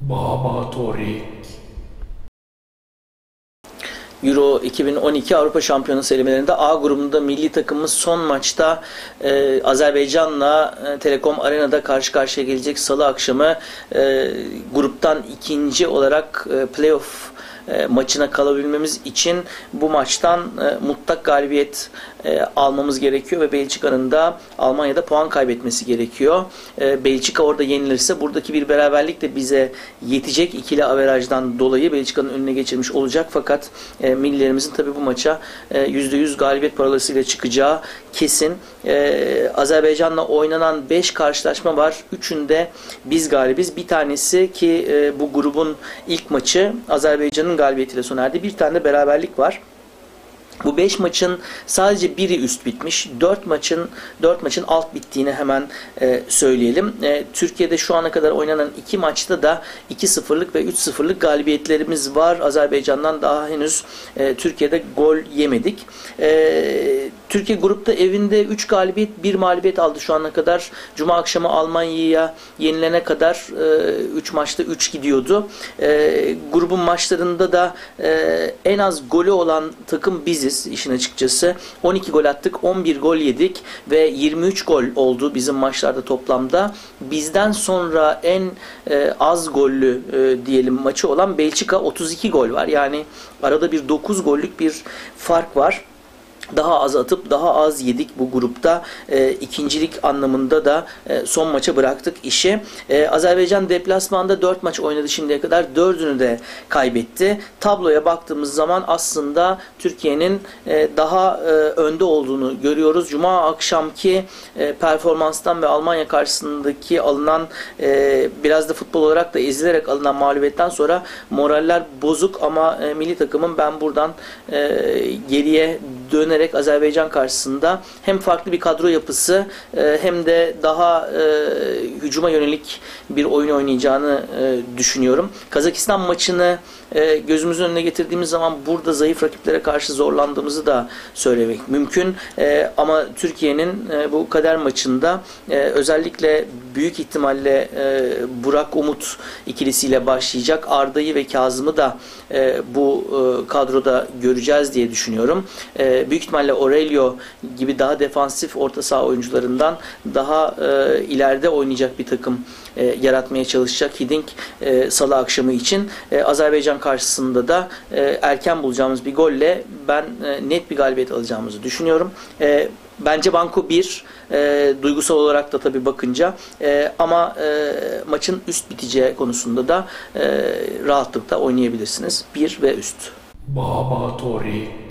Baba Torik. Euro 2012 Avrupa Şampiyonası elemelerinde A grubunda milli takımımız son maçta e, Azerbaycan'la e, Telekom Arena'da karşı karşıya gelecek salı akşamı e, gruptan ikinci olarak e, playoff e, maçına kalabilmemiz için bu maçtan e, mutlak galibiyet e, almamız gerekiyor ve Belçika'nın da Almanya'da puan kaybetmesi gerekiyor. Belçika orada yenilirse buradaki bir beraberlik de bize yetecek ikili averajdan dolayı Belçika'nın önüne geçirmiş olacak fakat e, millilerimizin tabi bu maça e, %100 galibiyet parolasıyla çıkacağı kesin. Azerbaycan'la oynanan 5 karşılaşma var. Üçünde biz galibiz. Bir tanesi ki bu grubun ilk maçı Azerbaycan'ın galibiyetiyle sona erdi. Bir tane de beraberlik var. Bu 5 maçın sadece biri üst bitmiş. 4 maçın 4 maçın alt bittiğini hemen e, söyleyelim. E, Türkiye'de şu ana kadar oynanan 2 maçta da 2-0'lık ve 3-0'lık galibiyetlerimiz var. Azerbaycan'dan daha henüz e, Türkiye'de gol yemedik. E, Türkiye grupta evinde 3 galibiyet, 1 mağlubiyet aldı şu ana kadar. Cuma akşamı Almanya'ya yenilene kadar 3 e, maçta 3 gidiyordu. E, grubun maçlarında da e, en az golü olan takım biziz işin açıkçası. 12 gol attık, 11 gol yedik ve 23 gol oldu bizim maçlarda toplamda. Bizden sonra en e, az gollü e, diyelim maçı olan Belçika 32 gol var. Yani arada bir 9 gollük bir fark var daha az atıp daha az yedik bu grupta. E, ikincilik anlamında da e, son maça bıraktık işi. E, Azerbaycan deplasmanda 4 maç oynadı şimdiye kadar. 4'ünü de kaybetti. Tabloya baktığımız zaman aslında Türkiye'nin e, daha e, önde olduğunu görüyoruz. Cuma akşamki e, performanstan ve Almanya karşısındaki alınan e, biraz da futbol olarak da ezilerek alınan mağlubiyetten sonra moraller bozuk ama e, milli takımın ben buradan e, geriye dönerek Azerbaycan karşısında hem farklı bir kadro yapısı e, hem de daha e, hücuma yönelik bir oyun oynayacağını e, düşünüyorum. Kazakistan maçını gözümüzün önüne getirdiğimiz zaman burada zayıf rakiplere karşı zorlandığımızı da söylemek mümkün. ama Türkiye'nin bu kader maçında özellikle büyük ihtimalle Burak Umut ikilisiyle başlayacak. Arda'yı ve Kazım'ı da bu kadroda göreceğiz diye düşünüyorum. büyük ihtimalle Aurelio gibi daha defansif orta saha oyuncularından daha e, ileride oynayacak bir takım e, yaratmaya çalışacak Hiding e, salı akşamı için. E, Azerbaycan karşısında da e, erken bulacağımız bir golle ben e, net bir galibiyet alacağımızı düşünüyorum. E, Bence Banko 1 e, duygusal olarak da tabii bakınca e, ama e, maçın üst biteceği konusunda da e, rahatlıkla oynayabilirsiniz. 1 ve üst. Baba Tori.